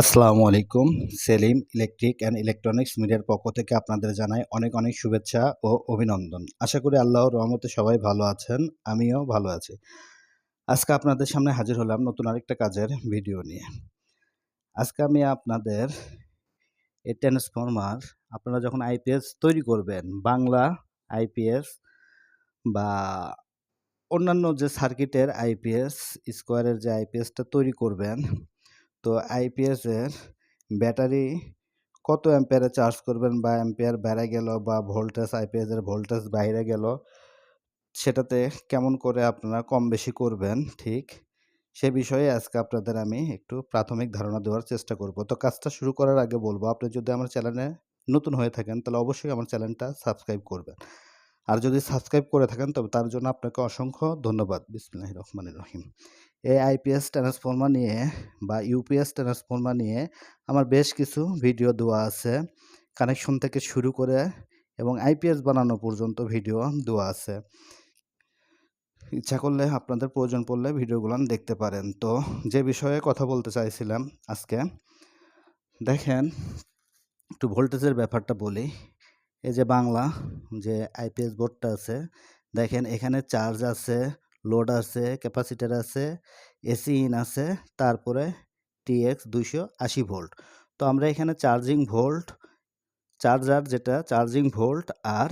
আসসালামু আলাইকুম। Selim electric and electronics মিডিয়ার পক্ষ থেকে আপনাদের জানাই অনেক অনেক শুভেচ্ছা ও অভিনন্দন। আশা করি আল্লাহর রহমতে সবাই ভালো আছেন, আমিও ভালো আছি। আজকে আপনাদের সামনে হাজির হলাম নতুন আরেকটা কাজের ভিডিও নিয়ে। আজকে আমি আপনাদের এই ট্রান্সফরমার, আপনারা যখন আইপিএস তৈরি করবেন, বাংলা আইপিএস বা অন্যান্য যে সার্কিটের আইপিএস, স্কোয়ারের যে আইপিএসটা তৈরি করবেন তো আইপিএসের ব্যাটারি কত অ্যাম্পিয়ারে চার্জ করবেন বা অ্যাম্পিয়ার বেড়ে গেল বা ভোল্টেজ আইপিএসের ভোল্টেজ বাইরে গেল, সেটাতে কেমন করে আপনারা কম বেশি করবেন, ঠিক? সে বিষয়ে আজকে আপনাদের আমি একটু প্রাথমিক ধারণা দেওয়ার চেষ্টা করব। তো কাজটা শুরু করার আগে বলব, আপনি যদি আমার চ্যানেলে নতুন হয়ে থাকেন, তাহলে অবশ্যই আমার চ্যানেলটা সাবস্ক্রাইব করবেন। আর যদি সাবস্ক্রাইব করে থাকেন, তবে তার জন্য আপনাকে অসংখ্য ধন্যবাদ। বিসমিল্লাহ রহমান রহিম। এই আইপিএস ট্রান্সফর্মার নিয়ে বা ইউপিএস ট্রান্সফর্মার নিয়ে আমার বেশ কিছু ভিডিও দেওয়া আছে। কানেকশন থেকে শুরু করে এবং আইপিএস বানানো পর্যন্ত ভিডিও দেওয়া আছে। ইচ্ছা করলে আপনাদের প্রয়োজন পড়লে ভিডিওগুলো দেখতে পারেন। তো যে বিষয়ে কথা বলতে চাইছিলাম আজকে, দেখেন, একটু ভোল্টেজের ব্যাপারটা বলি। এই যে বাংলা যে আইপিএস বোর্ডটা আছে, দেখেন এখানে চার্জ আছে লোড আছে ক্যাপাসিটার আছে এসি ইন আছে, তারপরে টিএক্স দুইশো আশি ভোল্ট তো আমরা এখানে চার্জিং ভোল্ট চার্জার যেটা চার্জিং ভোল্ট আর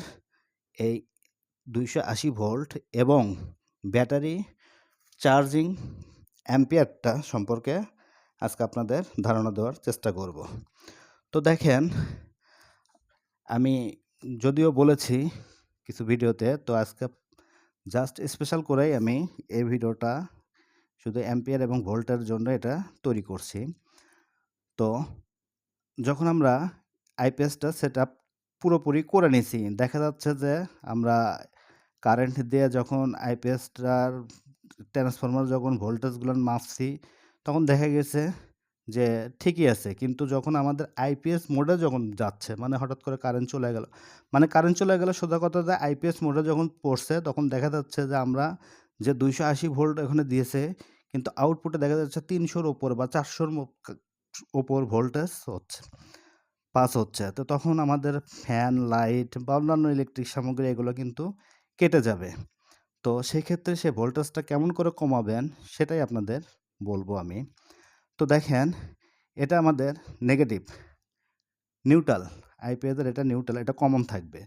এই দুইশো আশি ভোল্ট এবং ব্যাটারি চার্জিং অ্যাম্পিয়ারটা সম্পর্কে আজকে আপনাদের ধারণা দেওয়ার চেষ্টা করব। তো দেখেন, আমি যদিও বলেছি কিছু ভিডিওতে তো আজকে জাস্ট স্পেশাল করেই আমি এই ভিডিওটা শুধু অ্যাম্পিয়ার এবং ভোল্টের জন্য এটা তৈরি করছি। তো যখন আমরা আইপিএসটা সেট আপ পুরোপুরি করে নিছি, দেখা যাচ্ছে যে আমরা কারেন্ট দিয়ে যখন আইপিএসটার ট্রান্সফরমার যখন ভোল্টেজগুলো মাপছি তখন দেখা গেছে যে ঠিকই আছে। কিন্তু যখন আমাদের আইপিএস মোডে যখন যাচ্ছে মানে হঠাৎ করে কারেন্ট চলে গেল মানে কারেন্ট চলে গেলে সোজা কথা যে আইপিএস মোডে যখন পড়ছে, তখন দেখা যাচ্ছে যে আমরা যে দুইশো আশি ভোল্ট এখানে দিয়েছে, কিন্তু আউটপুটে দেখা যাচ্ছে তিনশোর ওপর বা চারশোর ওপর ভোল্টেজ হচ্ছে পাস হচ্ছে। তো তখন আমাদের ফ্যান লাইট বা অন্যান্য ইলেকট্রিক সামগ্রী এগুলো কিন্তু কেটে যাবে। তো সেক্ষেত্রে সে ভোল্টেজটা কেমন করে কমাবেন, সেটাই আপনাদের বলব আমি। তো দেখেন, এটা আমাদের নেগেটিভ নিউট্রাল আইপিএসের এটা নিউট্রাল এটা কমন থাকবে।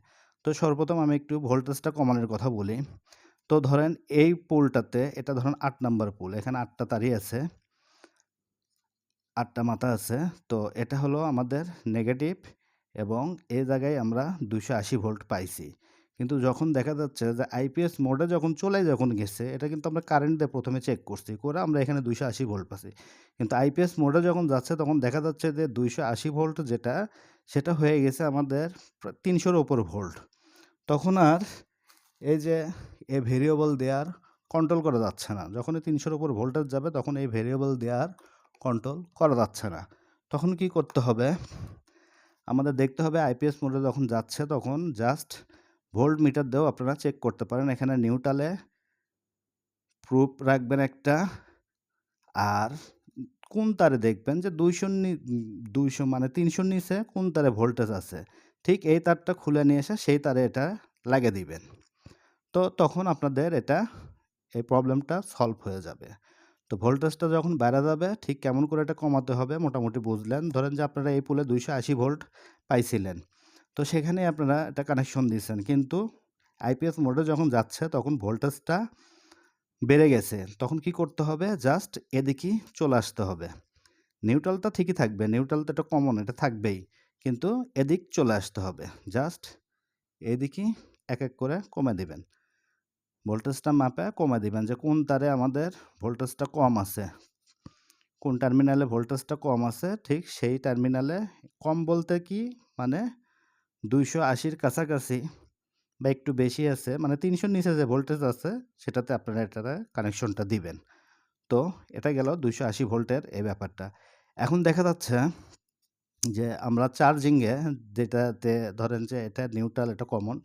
তো সর্বপ্রথম আমি একটু ভোল্টেজটা কমানোর কথা বলি। তো ধরেন এই পোলটাতে, এটা ধরেন আট নাম্বার পোল, এখানে আটটা তারই আছে, আটটা মাথা আছে, তো এটা হলো আমাদের নেগেটিভ এবং এই জায়গায় আমরা দুশো আশি ভোল্ট পাইছি। কিন্তু যখন দেখা যাচ্ছে যে আইপিএস মোডে যখন চলে যখন গেছে, এটা কিন্তু আমরা কারেন্ট দিয়ে প্রথমে চেক করছি। করে আমরা এখানে দুইশো আশি ভোল্ট পাচ্ছি। কিন্তু আইপিএস মোডে যখন যাচ্ছে, তখন দেখা যাচ্ছে যে দুইশো আশি ভোল্ট যেটা, সেটা হয়ে গেছে আমাদের তিনশোর ওপর ভোল্ট তখন আর এই যে এ ভেরিয়েবল দেওয়ার কন্ট্রোল করা যাচ্ছে না। যখনই তিনশোর ওপর ভোল্টেজ যাবে, তখন এই ভেরিয়েবল দেওয়ার কন্ট্রোল করা যাচ্ছে না। তখন কি করতে হবে? আমাদের দেখতে হবে আইপিএস মোডে যখন যাচ্ছে, তখন জাস্ট ভোল্ট মিটার দিয়েও আপনারা চেক করতে পারেন। এখানে নিউটালে প্রুফ রাখবেন একটা। আর কোন তারে দেখবেন যে দুইশো দুইশো মানে তিনশোর নিচে কোন তারে ভোল্টেজ আছে? ঠিক এই তারটা খুলে নিয়ে এসে সেই তারে এটা লাগিয়ে দিবেন। তো তখন আপনাদের এটা, এই প্রবলেমটা সলভ হয়ে যাবে। তো ভোল্টেজটা যখন বেড়া যাবে, ঠিক কেমন করে এটা কমাতে হবে মোটামুটি বুঝলেন। ধরেন যে আপনারা এই পুলে দুইশো আশি ভোল্ট পাইছিলেন। তো সেখানে আপনারা এটা কানেকশন দিয়েছেন। কিন্তু আইপিএস মোডে যখন যাচ্ছে, তখন ভোল্টেজটা বেড়ে গেছে। তখন কি করতে হবে? জাস্ট এদিকে চলে আসতে হবে। নিউট্রালটা ঠিকই থাকবে। নিউট্রাল তো এটা কমন এটা থাকবেই। কিন্তু এদিক চলে আসতে হবে। জাস্ট এদিকে এক এক করে কমে দিবেন। ভোল্টেজটা মাপে কমে দিবেন যে কোন তারে আমাদের ভোল্টেজটা কম আছে। কোন টার্মিনালে ভোল্টেজটা কম আছে, ঠিক সেই টার্মিনালে কম বলতে কি? মানে দুইশো আশির কাছাকাছি বা একটু বেশি আছে মানে তিনশোর নিচে যে ভোল্টেজ আছে, সেটাতে আপনারা এটাতে কানেকশনটা দিবেন। তো এটা গেল দুইশো আশি ভোল্টের এই ব্যাপারটা। এখন দেখা যাচ্ছে যে আমরা চার্জিংয়ে যেটাতে ধরেন যে এটা নিউট্রাল এটা কমন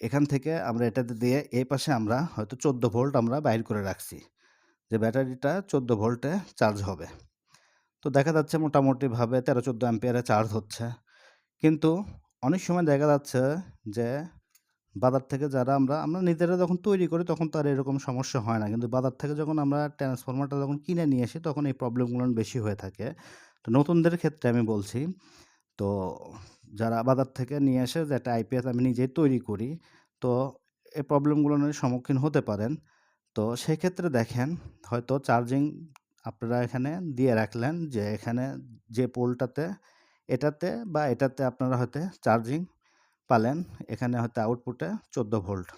এখান থেকে আমরা এটাতে দিয়ে এই পাশে আমরা হয়তো চোদ্দ ভোল্ট আমরা বাইর করে রাখছি, যে ব্যাটারিটা চোদ্দ ভোল্টে চার্জ হবে। তো দেখা যাচ্ছে মোটামুটিভাবে ১৩-১৪ অ্যাম্পিয়ারে চার্জ হচ্ছে। কিন্তু অনেক সময় দেখা যাচ্ছে যে বাজার থেকে যারা আমরা, আমরা নিজেরা যখন তৈরি করি তখন তো আর এরকম সমস্যা হয় না। কিন্তু বাজার থেকে যখন আমরা ট্রান্সফরমারটা যখন কিনে নিয়ে আসি তখন এই প্রবলেমগুলো বেশি হয়ে থাকে। তো নতুনদের ক্ষেত্রে আমি বলছি। তো যারা বাজার থেকে নিয়ে আসে যে একটা আইপিএস আমি নিজেই তৈরি করি। তো এই প্রবলেমগুলোর সম্মুখীন হতে পারেন। তো সেক্ষেত্রে দেখেন হয়তো চার্জিং আপনারা এখানে দিয়ে রাখলেন যে এখানে যে পোলটাতে এটাতে বা এটাতে আপনারা হয়তো চার্জিং পালেন। এখানে হয়তো আউটপুটে ১৪ ভোল্ট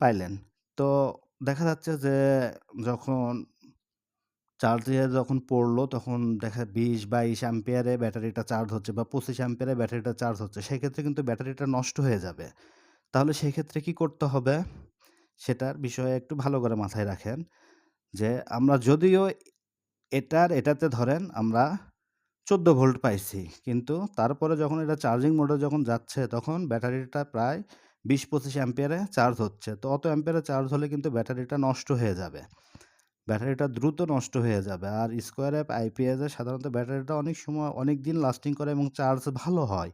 পাইলেন। তো দেখা যাচ্ছে যে যখন চার্জে যখন পড়ল তখন দেখা বিশ, বাইশ অ্যাম্পিয়ারে ব্যাটারিটা চার্জ হচ্ছে বা ২৫ অ্যাম্পিয়ারে ব্যাটারিটা চার্জ হচ্ছে। সেক্ষেত্রে কিন্তু ব্যাটারিটা নষ্ট হয়ে যাবে। তাহলে সেক্ষেত্রে কি করতে হবে? সেটার বিষয়ে একটু ভালো করে মাথায় রাখেন। যে আমরা যদিও এটার, এটাতে ধরেন আমরা ১৪ ভোল্ট পাইছি। কিন্তু তারপরে যখন এটা চার্জিং মোডে যখন যাচ্ছে, তখন ব্যাটারিটা প্রায় ২০-২৫ অ্যাম্পিয়ারে চার্জ হচ্ছে। তো অত অ্যাম্পিয়ারে চার্জ হলে কিন্তু ব্যাটারিটা নষ্ট হয়ে যাবে। ব্যাটারিটা দ্রুত নষ্ট হয়ে যাবে। আর স্কোয়ার অ্যাপ আইপিএস সাধারণত ব্যাটারিটা অনেক সময় অনেক দিন লাস্টিং করে এবং চার্জ ভালো হয়।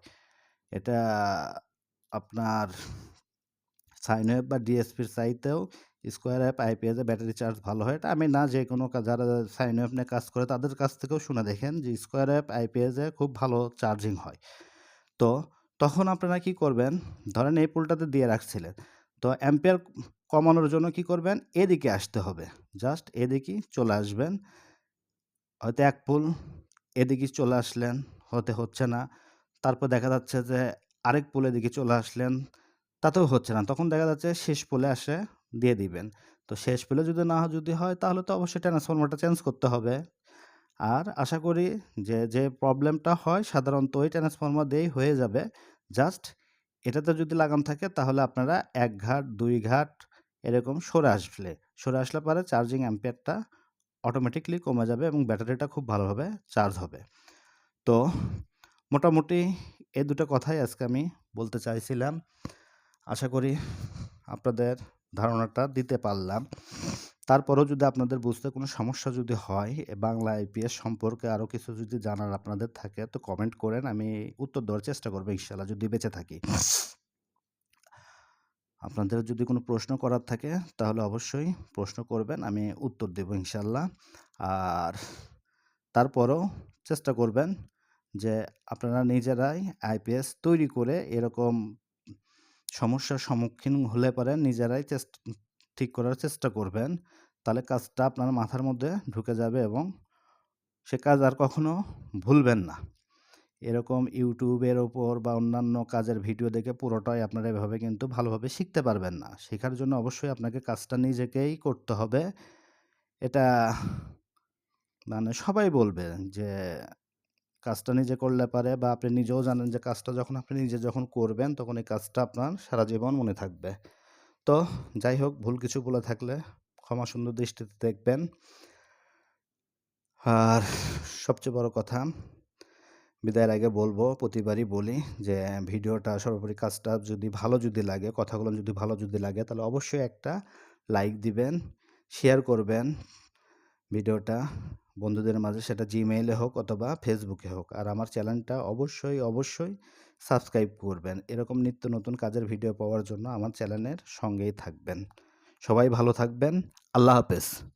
এটা আপনার সাইন ওয়েভ বা ডিএসপির চাইতেও square app IPS battery charge ভালো হয়। এটা আমি না যে কোনো যারা সাইন ওয়েভ নিয়ে কাজ করে তাদের কাছ থেকেও শুনে দেখেন যে স্কয়ার অ্যাপ আইপিএস খুব ভালো চার্জিং হয়। তো তখন আপনারা কি করবেন? ধরেন এই পুলটাতে দিয়ে রাখছিলেন। তো অ্যাম্পিয়ার কমানোর জন্য কি করবেন? এদিকে আসতে হবে। জাস্ট এদিকেই চলে আসবেন। হয়তো এক পুল এদিকে চলে আসলেন, হতে হচ্ছে না। তারপর দেখা যাচ্ছে যে আরেক পোল দিকে চলে আসলেন, তাতেও হচ্ছে না। তখন দেখা যাচ্ছে শেষ পোলে এসে দিয়ে দিবেন। তো শেষ পেলে যদি না যদি হয় তাহলে তো অবশ্যই ট্রান্সফরমারটা চেঞ্জ করতে হবে। আর আশা করি যে, যে প্রবলেমটা হয় সাধারণত ওই ট্রান্সফরমার দিয়েই হয়ে যাবে। জাস্ট এটাতে যদি লাগাম থাকে তাহলে আপনারা এক ঘাট দুই ঘাট এরকম সরে আসলে, সরে আসলে পরে চার্জিং অ্যাম্পিয়ারটা অটোমেটিক্যালি কমে যাবে এবং ব্যাটারিটা খুব ভালোভাবে চার্জ হবে। তো মোটামুটি এই দুটো কথাই আজকে আমি বলতে চাইছিলাম। আশা করি আপনাদের ধারণাটা দিতে পারলাম। তারপরেও যদি আপনাদের বুঝতে কোনো সমস্যা যদি হয় বাংলা আইপিএস সম্পর্কে আরও কিছু যদি জানার আপনাদের থাকে, তো কমেন্ট করেন। আমি উত্তর দেওয়ার চেষ্টা করব ইনশাল্লাহ যদি বেঁচে থাকি। আপনাদের যদি কোনো প্রশ্ন করার থাকে, তাহলে অবশ্যই প্রশ্ন করবেন। আমি উত্তর দেব ইনশাল্লাহ আর তারপরেও চেষ্টা করবেন যে আপনারা নিজেরাই আইপিএস তৈরি করে এরকম সমস্যার সম্মুখীন হলে পরে নিজেরাই চেষ্ট, ঠিক করার চেষ্টা করবেন। তাহলে কাজটা আপনার মাথার মধ্যে ঢুকে যাবে এবং সে কাজ আর কখনো ভুলবেন না। এরকম ইউটিউবের ওপর বা অন্যান্য কাজের ভিডিও দেখে পুরোটাই আপনারা এভাবে কিন্তু ভালোভাবে শিখতে পারবেন না। শেখার জন্য অবশ্যই আপনাকে কাজটা নিজেকেই করতে হবে। এটা মানে সবাই বলবে যে কাজটা নিজে করলে পারে বা আপনি নিজেও জানেন যে কাজটা যখন আপনি নিজে যখন করবেন তখন এই কাজটা আপনার সারা জীবন মনে থাকবে। তো যাই হোক ভুল কিছু বলে থাকলে ক্ষমা সুন্দর দৃষ্টিতে দেখবেন। আর সবচেয়ে বড় কথা বিদায়ের আগে বলব প্রতিবারই বলি যে ভিডিওটা সর্বোপরি কাজটা যদি ভালো যদি লাগে, কথাগুলো যদি ভালো যদি লাগে তাহলে অবশ্যই একটা লাইক দিবেন, শেয়ার করবেন ভিডিওটা বন্ধুদের মাঝে সেটা জিমেইলে হোক অথবা ফেসবুকে হোক। আর আমার চ্যানেলটা অবশ্যই, অবশ্যই সাবস্ক্রাইব করবেন। এরকম নিত্য নতুন কাজের ভিডিও পাওয়ার জন্য আমার চ্যানেলের সঙ্গেই থাকবেন। সবাই ভালো থাকবেন। আল্লাহ হাফেজ।